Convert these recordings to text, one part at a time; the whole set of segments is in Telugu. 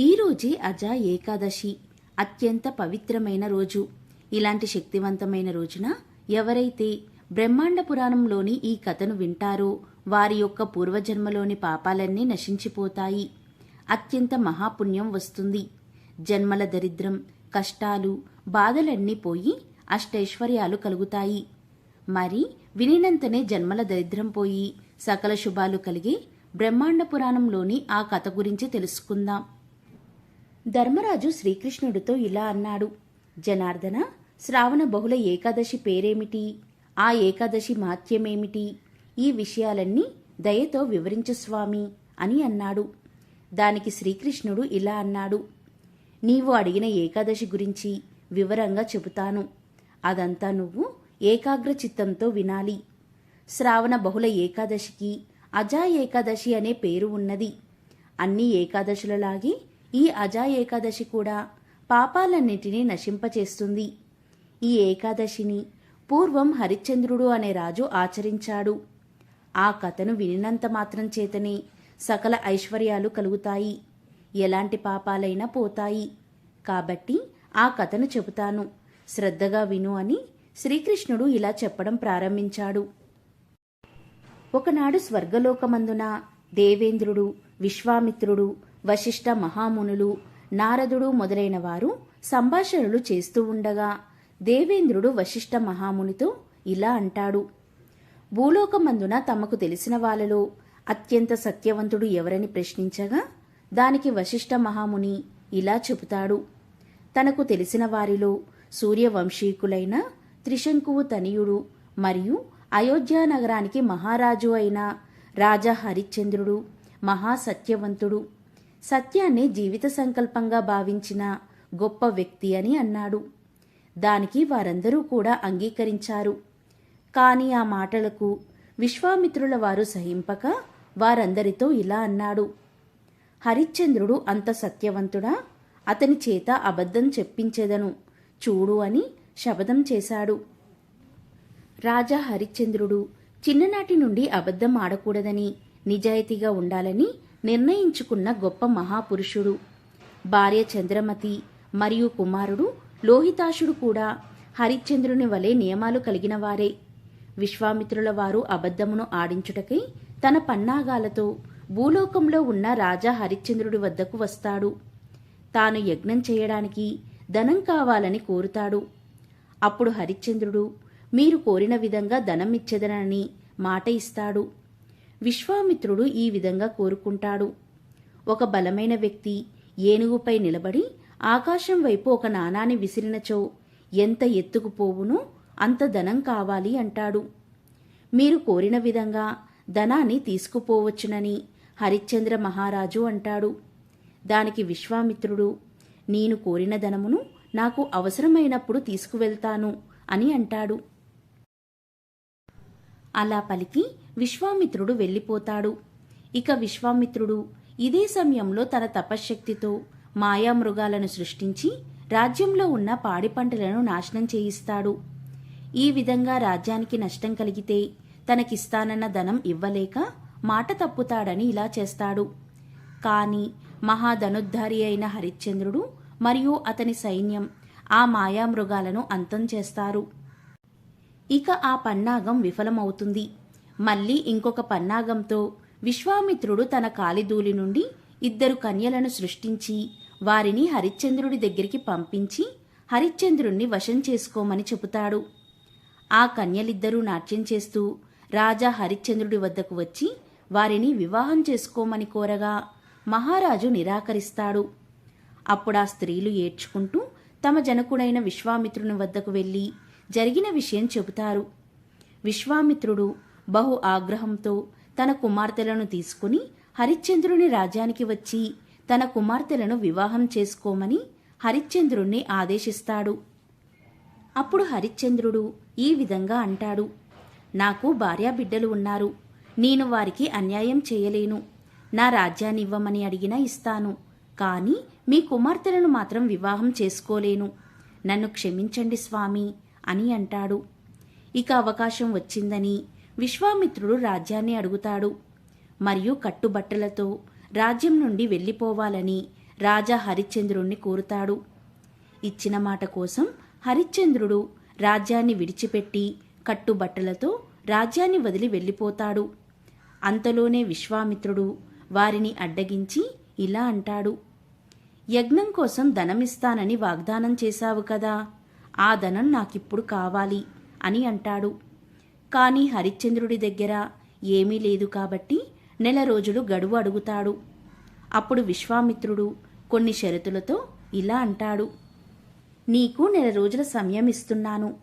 ఈరోజే అజా ఏకాదశి అత్యంత పవిత్రమైన రోజు. ఇలాంటి శక్తివంతమైన రోజున ఎవరైతే బ్రహ్మాండ పురాణంలోని ఈ కథను వింటారో వారి యొక్క పూర్వజన్మలోని పాపాలన్నీ నశించిపోతాయి. అత్యంత మహాపుణ్యం వస్తుంది. జన్మల దరిద్రం కష్టాలు బాధలన్నీ పోయి అష్టైశ్వర్యాలు కలుగుతాయి. మరి వినినంతనే జన్మల దరిద్రం పోయి సకల శుభాలు కలిగి బ్రహ్మాండ పురాణంలోని ఆ కథ గురించి తెలుసుకుందాం. ధర్మరాజు శ్రీకృష్ణుడితో ఇలా అన్నాడు. జనార్దన శ్రావణ బహుళ ఏకాదశి పేరేమిటి? ఆ ఏకాదశి మాత్యమేమిటి ఈ విషయాలన్నీ దయతో వివరించు స్వామి అని అన్నాడు. దానికి శ్రీకృష్ణుడు ఇలా అన్నాడు. నీవు అడిగిన ఏకాదశి గురించి వివరంగా చెబుతాను. అదంతా నువ్వు ఏకాగ్ర చిత్తంతో వినాలి. శ్రావణ బహుళ ఏకాదశికి అజా ఏకాదశి అనే పేరు ఉన్నది. అన్ని ఏకాదశులలాగే ఈ అజా ఏకాదశి కూడా పాపాలన్నిటినీ నశింపచేస్తుంది. ఈ ఏకాదశిని పూర్వం హరిశ్చంద్రుడు అనే రాజు ఆచరించాడు. ఆ కథను వినినంత మాత్రం చేతనే సకల ఐశ్వర్యాలు కలుగుతాయి. ఎలాంటి పాపాలైనా పోతాయి. కాబట్టి ఆ కథను చెబుతాను. శ్రద్ధగా విను అని శ్రీకృష్ణుడు ఇలా చెప్పడం ప్రారంభించాడు. ఒకనాడు స్వర్గలోకమందున దేవేంద్రుడు విశ్వామిత్రుడు వశిష్ఠ మహామునులు నారదుడు మొదలైన వారు సంభాషణలు చేస్తూ ఉండగా దేవేంద్రుడు వశిష్ఠ మహామునితో ఇలా అంటాడు. భూలోకమందున తమకు తెలిసిన వాళ్ళలో అత్యంత సత్యవంతుడు ఎవరని ప్రశ్నించగా దానికి వశిష్ఠ మహాముని ఇలా చెబుతాడు. తనకు తెలిసిన వారిలో సూర్యవంశీకులైన త్రిశంకువు తనియుడు మరియు అయోధ్య నగరానికి మహారాజు అయిన రాజా హరిశ్చంద్రుడు మహాసత్యవంతుడు. సత్యాన్ని జీవిత సంకల్పంగా భావించిన గొప్ప వ్యక్తి అని అన్నాడు. దానికి వారందరూ కూడా అంగీకరించారు. కాని ఆ మాటలకు విశ్వామిత్రుల వారు సహింపక వారందరితో ఇలా అన్నాడు. హరిశ్చంద్రుడు అంత సత్యవంతుడా? అతని చేత అబద్ధం చెప్పించేదను. చూడు అని శపథం చేశాడు. రాజా హరిశ్చంద్రుడు చిన్ననాటి నుండి అబద్ధం ఆడకూడదని నిజాయితీగా ఉండాలని నిర్ణయించుకున్న గొప్ప మహాపురుషుడు. భార్య చంద్రమతి మరియు కుమారుడు లోహితాశుడు కూడా హరిశ్చంద్రుని వలె నియమాలు కలిగిన వారే. విశ్వామిత్రుల వారు అబద్ధమును ఆడించుటకై తన పన్నాగాలతో భూలోకంలో ఉన్న రాజా హరిశ్చంద్రుడి వద్దకు వస్తాడు. తాను యజ్ఞం చేయడానికి ధనం కావాలని కోరుతాడు. అప్పుడు హరిశ్చంద్రుడు మీరు కోరిన విధంగా ధనం ఇచ్చేదనని మాట ఇస్తాడు. విశ్వామిత్రుడు ఈ విధంగా కోరుకుంటాడు. ఒక బలమైన వ్యక్తి ఏనుగుపై నిలబడి ఆకాశం వైపు ఒక నాణాన్ని విసిరినచో ఎంత ఎత్తుకు పోవునో అంత ధనం కావాలి అంటాడు. మీరు కోరిన విధంగా ధనాన్ని తీసుకుపోవచ్చునని హరిశ్చంద్ర మహారాజు అంటాడు. దానికి విశ్వామిత్రుడు నేను కోరిన ధనమును నాకు అవసరమైనప్పుడు తీసుకువెళ్తాను అని అంటాడు. అలా పలికి విశ్వామిత్రుడు వెళ్ళిపోతాడు. ఇక విశ్వామిత్రుడు ఇదే సమయంలో తన తపశ్శక్తితో మాయామృగాలను సృష్టించి రాజ్యంలో ఉన్న పాడి పంటలను నాశనం చేయిస్తాడు. ఈ విధంగా రాజ్యానికి నష్టం కలిగితే తనకిస్తానన్న ధనం ఇవ్వలేక మాట తప్పుతాడని ఇలా చేస్తాడు. కాని మహాధనుద్ధారి అయిన హరిశ్చంద్రుడు మరియు అతని సైన్యం ఆ మాయామృగాలను అంతం చేస్తారు. ఇక ఆ పన్నాగం విఫలమవుతుంది. మళ్ళీ ఇంకొక పన్నాగంతో విశ్వామిత్రుడు తన కాలిదూలి నుండి ఇద్దరు కన్యలను సృష్టించి వారిని హరిశ్చంద్రుడి దగ్గరికి పంపించి హరిశ్చంద్రుణ్ణి వశం చేసుకోమని చెబుతాడు. ఆ కన్యలిద్దరూ నాట్యం చేస్తూ రాజా హరిశ్చంద్రుడి వద్దకు వచ్చి వారిని వివాహం చేసుకోమని కోరగా మహారాజు నిరాకరిస్తాడు. అప్పుడా స్త్రీలు ఏడ్చుకుంటూ తమ జనకుడైన విశ్వామిత్రుని వద్దకు వెళ్ళి జరిగిన విషయం చెబుతారు. విశ్వామిత్రుడు బహు ఆగ్రహంతో తన కుమార్తెలను తీసుకుని హరిశ్చంద్రుని రాజ్యానికి వచ్చి తన కుమార్తెలను వివాహం చేసుకోమని హరిశ్చంద్రుణ్ణి ఆదేశిస్తాడు. అప్పుడు హరిశ్చంద్రుడు ఈ విధంగా అంటాడు. నాకు భార్యాబిడ్డలు ఉన్నారు. నేను వారికి అన్యాయం చేయలేను. నా రాజ్యాన్ని ఇవ్వమని అడిగినా ఇస్తాను. కానీ మీ కుమార్తెలను మాత్రం వివాహం చేసుకోలేను. నన్ను క్షమించండి స్వామి అని అంటాడు. ఇక అవకాశం వచ్చిందని విశ్వామిత్రుడు రాజ్యాన్ని అడుగుతాడు. మరియు కట్టుబట్టలతో రాజ్యం నుండి వెళ్ళిపోవాలని రాజా హరిశ్చంద్రుణ్ణి కోరుతాడు. ఇచ్చిన మాట కోసం హరిశ్చంద్రుడు రాజ్యాన్ని విడిచిపెట్టి కట్టుబట్టలతో రాజ్యాన్ని వదిలి వెళ్ళిపోతాడు. అంతలోనే విశ్వామిత్రుడు వారిని అడ్డగించి ఇలా అంటాడు. యజ్ఞం కోసం ధనమిస్తానని వాగ్దానం చేశావు కదా ఆ ధనం నాకిప్పుడు కావాలి అని అంటాడు. కానీ హరిశ్చంద్రుడి దగ్గర ఏమీ లేదు కాబట్టి నెల రోజులు గడువు అడుగుతాడు. అప్పుడు విశ్వామిత్రుడు కొన్ని షరతులతో ఇలా అంటాడు. నీకు నెల రోజుల సమయం ఇస్తున్నాను.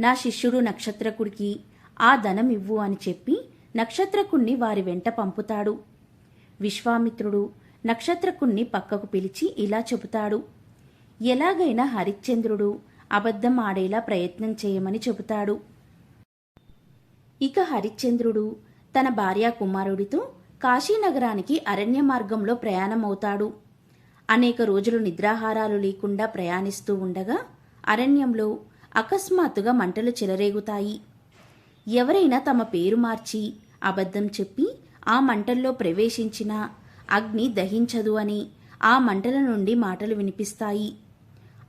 నా శిష్యుడు నక్షత్రకుడికి ఆ ధనం ఇవ్వు అని చెప్పి నక్షత్రకుణ్ణి వారి వెంట పంపుతాడు. విశ్వామిత్రుడు నక్షత్రకుణ్ణి పక్కకు పిలిచి ఇలా చెబుతాడు. ఎలాగైనా హరిశ్చంద్రుడు అబద్ధం ఆడేలా ప్రయత్నం చేయమని చెబుతాడు. ఇక హరిశ్చంద్రుడు తన భార్యా కుమారుడితో కాశీనగరానికి అరణ్య మార్గంలో ప్రయాణమవుతాడు. అనేక రోజులు నిద్రాహారాలు లేకుండా ప్రయాణిస్తూ ఉండగా అరణ్యంలో అకస్మాత్తుగా మంటలు చెలరేగుతాయి. ఎవరైనా తమ పేరు మార్చి అబద్ధం చెప్పి ఆ మంటల్లో ప్రవేశించినా అగ్ని దహించదు అని ఆ మంటల నుండి మాటలు వినిపిస్తాయి.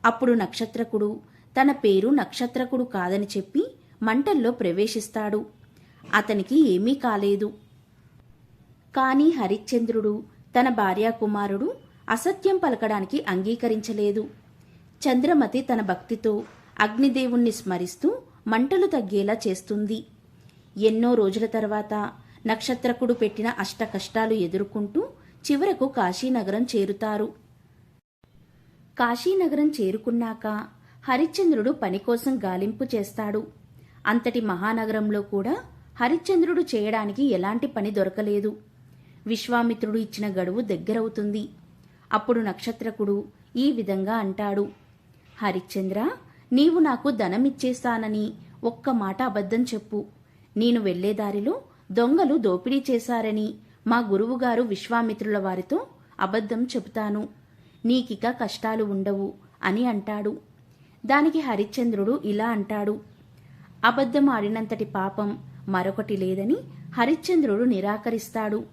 అప్పుడు నక్షత్రకుడు తన పేరు నక్షత్రకుడు కాదని చెప్పి మంటల్లో ప్రవేశిస్తాడు. అతనికి ఏమీ కాలేదు. కాని హరిశ్చంద్రుడు తన భార్యా కుమారుడు అసత్యం పలకడానికి అంగీకరించలేదు. చంద్రమతి తన భక్తితో అగ్నిదేవుణ్ణి స్మరిస్తూ మంటలు తగ్గేలా చేస్తుంది. ఎన్నో రోజుల తర్వాత నక్షత్రకుడు పెట్టిన అష్ట కష్టాలు ఎదుర్కొంటూ చివరకు కాశీనగరం చేరుతారు. కాశీనగరం చేరుకున్నాక హరిశ్చంద్రుడు పని కోసం గాలింపు చేస్తాడు. అంతటి మహానగరంలో కూడా హరిశ్చంద్రుడు చేయడానికి ఎలాంటి పని దొరకలేదు. విశ్వామిత్రుడు ఇచ్చిన గడువు దగ్గరవుతుంది. అప్పుడు నక్షత్రకుడు ఈ విధంగా అంటాడు. హరిశ్చంద్ర నీవు నాకు ధనమిచ్చేస్తానని ఒక్క మాట అబద్ధం చెప్పు. నేను వెళ్ళేదారిలో దొంగలు దోపిడీ చేశారని మా గురువుగారు విశ్వామిత్రుల వారితో అబద్ధం చెబుతాను. నీకిక కష్టాలు ఉండవు అని అంటాడు. దానికి హరిశ్చంద్రుడు ఇలా అంటాడు. అబద్ధం ఆడినంతటి పాపం మరొకటి లేదని హరిశ్చంద్రుడు నిరాకరిస్తాడు.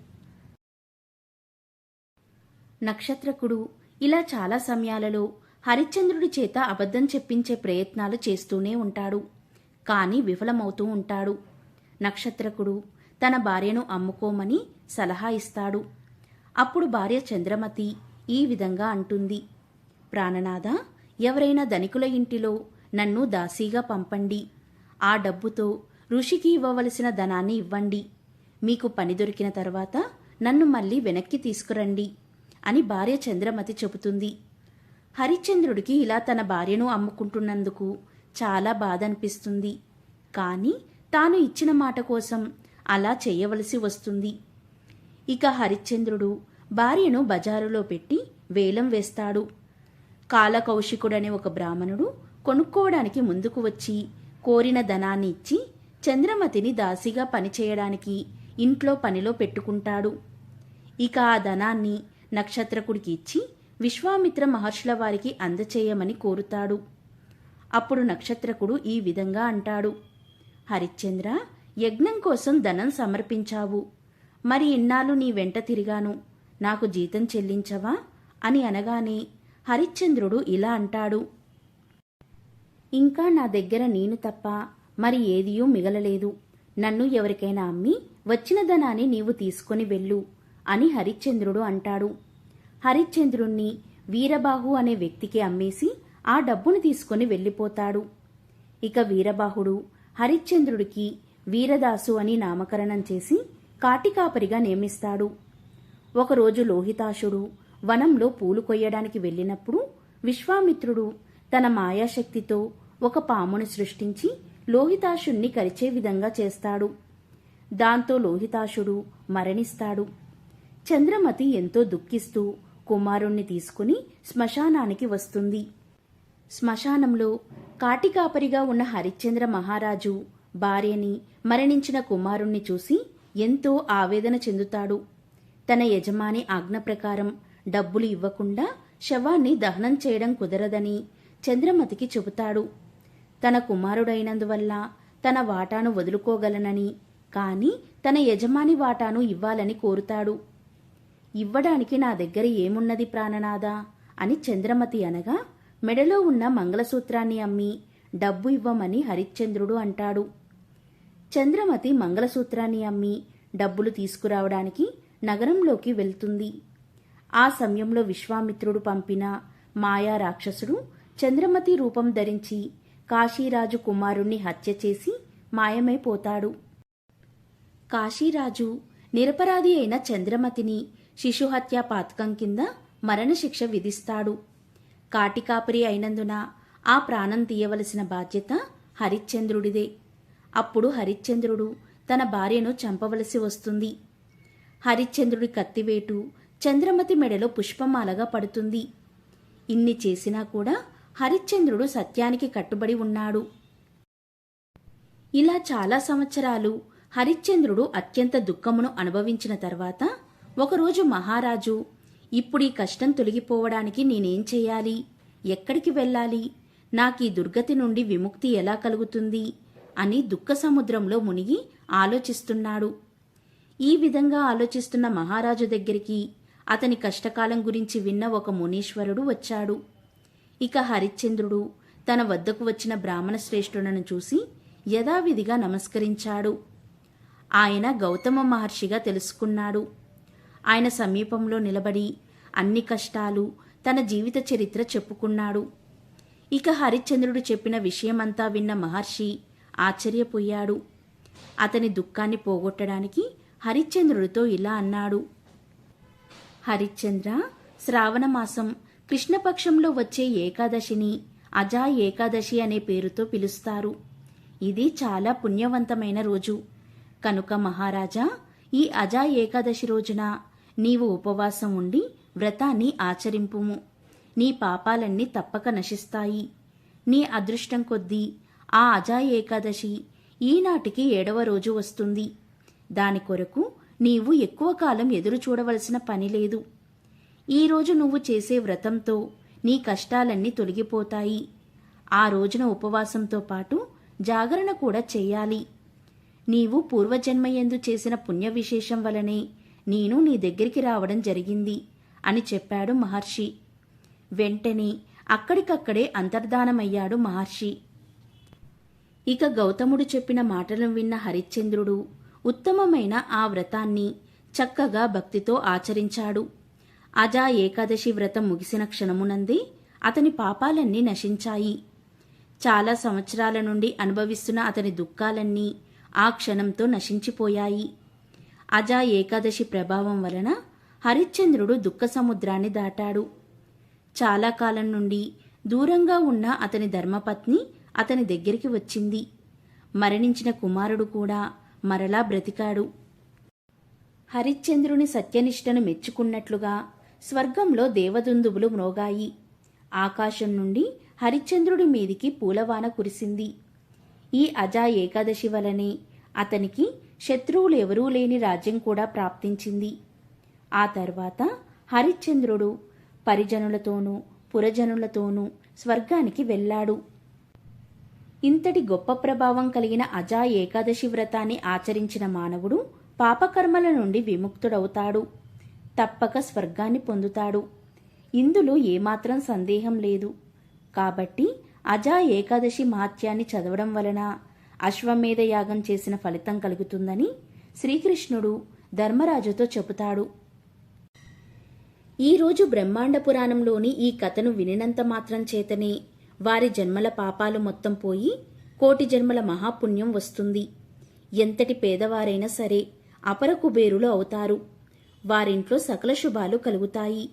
నక్షత్రకుడు ఇలా చాలా సమయాలలో హరిశ్చంద్రుడి చేత అబద్ధం చెప్పించే ప్రయత్నాలు చేస్తూనే ఉంటాడు. కానీ విఫలమవుతూ ఉంటాడు. నక్షత్రకుడు తన భార్యను అమ్ముకోమని సలహా ఇస్తాడు. అప్పుడు భార్య చంద్రమతి ఈ విధంగా అంటుంది. ప్రాణనాథ ఎవరైనా ధనికుల ఇంటిలో నన్ను దాసీగా పంపండి. ఆ డబ్బుతో ఋషికి ఇవ్వవలసిన ధనాన్ని ఇవ్వండి. మీకు పని దొరికిన తర్వాత నన్ను మళ్ళీ వెనక్కి తీసుకురండి అని భార్య చంద్రమతి చెబుతుంది. హరిశ్చంద్రుడికి ఇలా తన భార్యను అమ్ముకుంటున్నందుకు చాలా బాధ అనిపిస్తుంది కానీ తాను ఇచ్చిన మాట కోసం అలా చేయవలసి వస్తుంది. ఇక హరిశ్చంద్రుడు భార్యను బజారులో పెట్టి వేలం వేస్తాడు. కాలకౌశికుడనే ఒక బ్రాహ్మణుడు కొనుక్కోవడానికి ముందుకు వచ్చి కోరిన ధనాన్ని ఇచ్చి చంద్రమతిని దాసిగా పనిచేయడానికి ఇంట్లో పనిలో పెట్టుకుంటాడు. ఇక ఆ ధనాన్ని నక్షత్రకుడికి ఇచ్చి విశ్వామిత్ర మహర్షుల వారికి అందచేయమని కోరుతాడు. అప్పుడు నక్షత్రకుడు ఈ విధంగా అంటాడు. హరిశ్చంద్ర యజ్ఞం కోసం ధనం సమర్పించావు. మరి ఇన్నాళ్ళు నీ వెంట తిరిగాను. నాకు జీతం చెల్లించవా? అని అనగానే హరిశ్చంద్రుడు ఇలా అంటాడు. ఇంకా నా దగ్గర నేను తప్ప మరి ఏదియూ మిగలలేదు. నన్ను ఎవరికైనా అమ్మి వచ్చిన ధనాన్ని నీవు తీసుకొని వెళ్ళు అని హరిశ్చంద్రుడు అంటాడు. హరిశ్చంద్రుణ్ణి వీరబాహు అనే వ్యక్తికి అమ్మేసి ఆ డబ్బును తీసుకొని వెళ్ళిపోతాడు. ఇక వీరబాహుడు హరిశ్చంద్రుడికి వీరదాసు అని నామకరణం చేసి కాటికాపరిగా నియమిస్తాడు. ఒకరోజు లోహితాశుడు వనంలో పూలు కొయ్యడానికి వెళ్ళినప్పుడు విశ్వామిత్రుడు తన మాయాశక్తితో ఒక పామును సృష్టించి లోహితాశుణ్ణి కరిచే విధంగా చేస్తాడు. దాంతో లోహితాశుడు మరణిస్తాడు. చంద్రమతి ఎంతో దుఃఖిస్తూ కుమారుణ్ణి తీసుకుని శ్మశానానికి వస్తుంది. శ్మశానంలో కాటికాపరిగా ఉన్న హరిశ్చంద్ర మహారాజు భార్యని మరణించిన కుమారుణ్ణి చూసి ఎంతో ఆవేదన చెందుతాడు. తన యజమాని ఆజ్ఞ ప్రకారం డబ్బులు ఇవ్వకుండా శవాన్ని దహనం చేయడం కుదరదని చంద్రమతికి చెబుతాడు. తన కుమారుడైనందువల్ల తన వాటాను వదులుకోగలనని కాని తన యజమాని వాటాను ఇవ్వాలని కోరుతాడు. ఇవ్వడానికి నా దగ్గర ఏమున్నది ప్రాణనాదా అని చంద్రమతి అనగా మెడలో ఉన్న మంగళసూత్రాన్ని అమ్మి డబ్బు ఇవ్వమని హరిశ్చంద్రుడు అంటాడు. చంద్రమతి మంగళసూత్రాన్ని అమ్మి డబ్బులు తీసుకురావడానికి నగరంలోకి వెళ్తుంది. ఆ సమయంలో విశ్వామిత్రుడు పంపిన మాయా రాక్షసుడు చంద్రమతి రూపం ధరించి కాశీరాజు కుమారుణ్ణి హత్య చేసి మాయమైపోతాడు. కాశీరాజు నిరపరాధి అయిన చంద్రమతిని శిశుహత్యా పాతకం కింద మరణశిక్ష విధిస్తాడు. కాటికాపరి అయినందున ఆ ప్రాణం తీయవలసిన బాధ్యత హరిశ్చంద్రుడిదే. అప్పుడు హరిశ్చంద్రుడు తన భార్యను చంపవలసి వస్తుంది. హరిశ్చంద్రుడి కత్తివేటు చంద్రమతి మెడలో పుష్పమాలగా పడుతుంది. ఇన్ని చేసినా కూడా హరిశ్చంద్రుడు సత్యానికి కట్టుబడి ఉన్నాడు. ఇలా చాలా సంవత్సరాలు హరిశ్చంద్రుడు అత్యంత దుఃఖమును అనుభవించిన తర్వాత ఒకరోజు మహారాజు ఇప్పుడీ కష్టం తొలగిపోవడానికి నేనేం చేయాలి? ఎక్కడికి వెళ్ళాలి? నాకు ఈ దుర్గతి నుండి విముక్తి ఎలా కలుగుతుంది? అని దుఃఖ సముద్రంలో మునిగి ఆలోచిస్తున్నాడు. ఈ విధంగా ఆలోచిస్తున్న మహారాజు దగ్గరికి అతని కష్టకాలం గురించి విన్న ఒక మునీశ్వరుడు వచ్చాడు. ఇక హరిశ్చంద్రుడు తన వద్దకు వచ్చిన బ్రాహ్మణ శ్రేష్ఠులను చూసి యథావిధిగా నమస్కరించాడు. ఆయన గౌతమ మహర్షిగా తెలుసుకున్నాడు. ఆయన సమీపంలో నిలబడి అన్ని కష్టాలు తన జీవిత చరిత్ర చెప్పుకున్నాడు. ఇక హరిశ్చంద్రుడు చెప్పిన విషయమంతా విన్న మహర్షి ఆశ్చర్యపోయాడు. అతని దుఃఖాన్ని పోగొట్టడానికి హరిశ్చంద్రుడితో ఇలా అన్నాడు. హరిశ్చంద్ర శ్రావణ మాసం కృష్ణపక్షంలో వచ్చే ఏకాదశిని అజా ఏకాదశి అనే పేరుతో పిలుస్తారు. ఇది చాలా పుణ్యవంతమైన రోజు. కనుక మహారాజా ఈ అజా ఏకాదశి రోజున నీవు ఉపవాసం ఉండి వ్రతాన్ని ఆచరింపుము. నీ పాపాలన్నీ తప్పక నశిస్తాయి. నీ అదృష్టం కొద్దీ ఆ అజా ఏకాదశి ఈనాటికి ఏడవ రోజు వస్తుంది. దాని కొరకు నీవు ఎక్కువ కాలం ఎదురు చూడవలసిన పని లేదు. ఈరోజు నువ్వు చేసే వ్రతంతో నీ కష్టాలన్నీ తొలగిపోతాయి. ఆ రోజున ఉపవాసంతో పాటు జాగరణ కూడా చెయ్యాలి నీవు పూర్వజన్మయందు చేసిన పుణ్య విశేషం వలనే నేను నీ దగ్గరికి రావడం జరిగింది అని చెప్పాడు మహర్షి. వెంటనే అక్కడికక్కడే అంతర్ధానమయ్యాడు మహర్షి. ఇక గౌతముడు చెప్పిన మాటలను విన్న హరిశ్చంద్రుడు ఉత్తమమైన ఆ వ్రతాన్ని చక్కగా భక్తితో ఆచరించాడు. అజా ఏకాదశి వ్రతం ముగిసిన క్షణమునంది అతని పాపాలన్నీ నశించాయి. చాలా సంవత్సరాల నుండి అనుభవిస్తున్న అతని దుఃఖాలన్నీ ఆ క్షణంతో నశించిపోయాయి. అజా ఏకాదశి ప్రభావం వలన హరిశ్చంద్రుడు దుఃఖ సముద్రాన్ని దాటాడు. చాలా కాలం నుండి దూరంగా ఉన్న అతని ధర్మపత్ని అతని దగ్గరికి వచ్చింది. మరణించిన కుమారుడు కూడా మరలా బ్రతికాడు. హరిశ్చంద్రుని సత్యనిష్టను మెచ్చుకున్నట్లుగా స్వర్గంలో దేవదుందుబులు మ్రోగాయి. ఆకాశం నుండి హరిశ్చంద్రుడి మీదికి పూలవాన కురిసింది. ఈ అజా ఏకాదశి వలనే అతనికి శత్రువులు ఎవరూ లేని రాజ్యం కూడా ప్రాప్తించింది. ఆ తర్వాత హరిశ్చంద్రుడు పరిజనులతోనూ పురజనులతోనూ స్వర్గానికి వెళ్ళాడు. ఇంతటి గొప్ప ప్రభావం కలిగిన అజా ఏకాదశి వ్రతాన్ని ఆచరించిన మానవుడు పాపకర్మల నుండి విముక్తుడవుతాడు. తప్పక స్వర్గాన్ని పొందుతాడు. ఇందులో ఏమాత్రం సందేహం లేదు. కాబట్టి అజా ఏకాదశి మహాత్యాన్ని చదవడం వలన అశ్వమేధ యాగం చేసిన ఫలితం కలుగుతుందని శ్రీకృష్ణుడు ధర్మరాజుతో చెబుతాడు. ఈరోజు బ్రహ్మాండ పురాణంలోని ఈ కథను వినినంత మాత్రం చేతనే వారి జన్మల పాపాలు మొత్తం పోయి కోటి జన్మల మహాపుణ్యం వస్తుంది. ఎంతటి పేదవారైనా సరే అపర కుబేరులు అవుతారు. వారింట్లో సకల శుభాలు కలుగుతాయి.